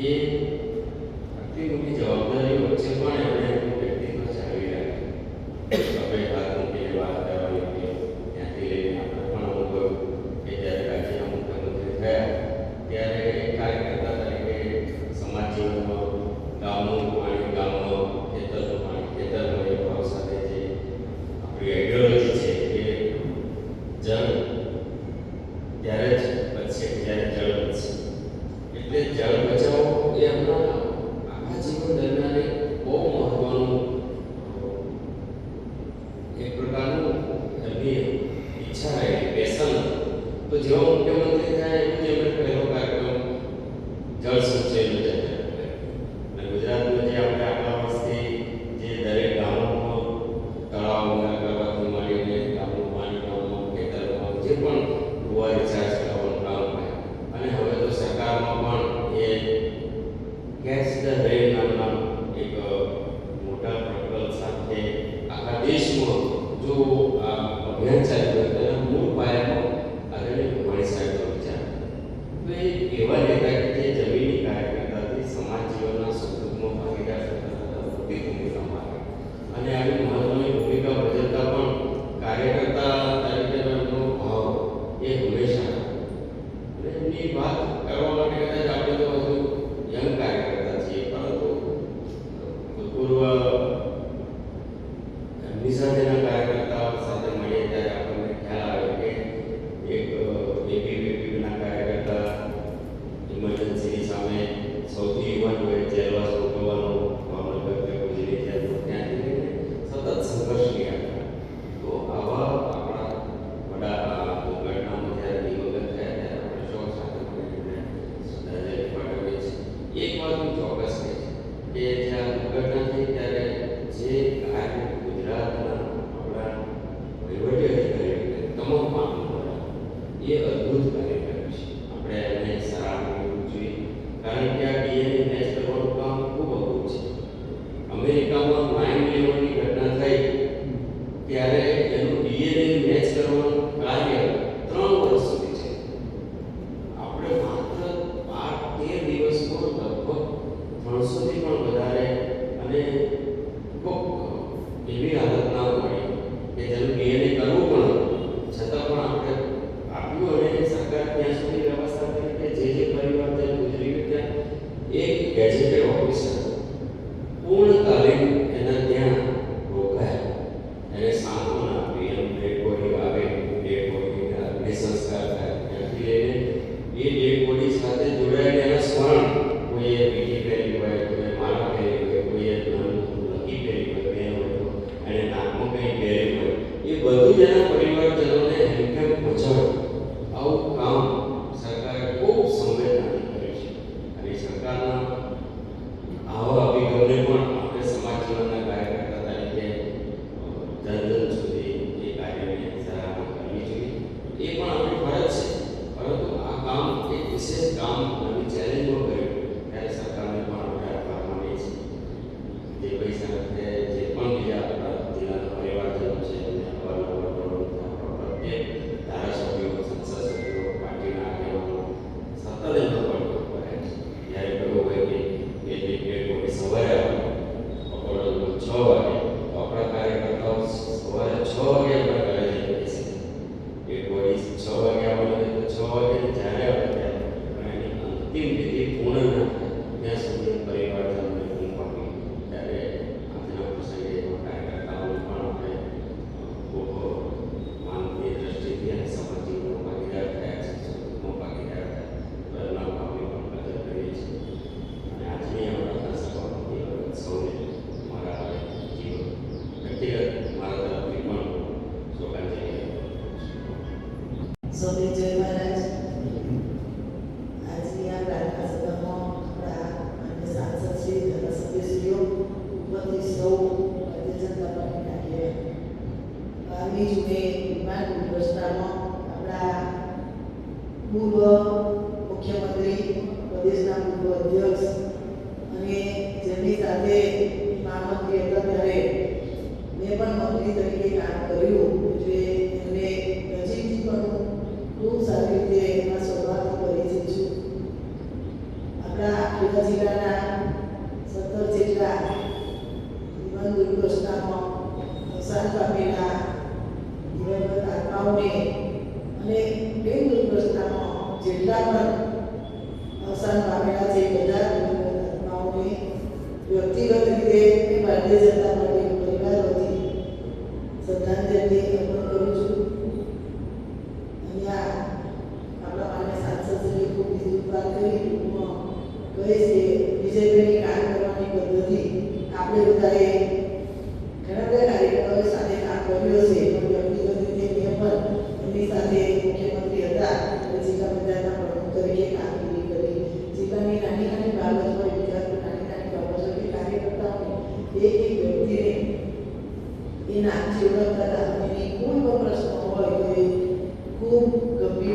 E તો એ એવા નેતા કે જે જમીનની કાર્યકર્તાથી સમાજ જીવનના સૌથી ભાગીદાર થતા થતા અને આવી મહત્વની ભૂમિકા ભજવતા પણ કાર્યકર્તા તરીકેનો ભાવ એ હંમેશા એમની વાત કરવા માટે કારણ કે આ ડીએનએ ટેસ્ટ ડોટ ઓફિસર પૂર્ણકાલીન એના ત્યાં રોકાય. એને સાંત્વના આપી એમ ડેડ બોડી આવે ડેડ બોડીના અગ્નિ સંસ્કાર થાય. સાથે જોડાયેલી ગામ નવી ચેલેન્જો સૌને જય મહારાજ આ પ્રાર્થના સભામાં આપણા માન્ય સાંસદ શ્રી ધારાસભ્યશ્રીઓ ઉપરથી સૌ ભારતીય જનતા પાર્ટીના આગેવાન બારમી વિમાન ગુલદસ્તામાં આપણા પૂર્વ મુખ્યમંત્રી પ્રદેશના પૂર્વ અધ્યક્ષ અને જેમની સાથે મહામંત્રી હતા ત્યારે મેં પણ મંત્રી તરીકે કામ કર્યું જે બાળાઓને અને બે દુર્ઘટનામાં જેટલા પણ અવસાન પામેલા છે. બધા દુર્ઘટનાઓને વ્યક્તિગત રીતે ભારતીય જનતા પાર્ટી પરિવાર વતી શ્રદ્ધાંજલિ અર્પણ કરું છું. અહીંયા આપણા માન્ય સાંસદશ્રી ખૂબ બીજી વાત કરી. ટૂંકમાં કહે છે બીજેપીની કામ કરવાની પદ્ધતિ આપણે બધાએ ઘણા બધા કાર્યકર્તાઓ સાથે કામ કર્યું છે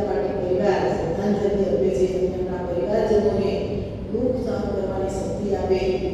તેમના માટે શક્તિ આપે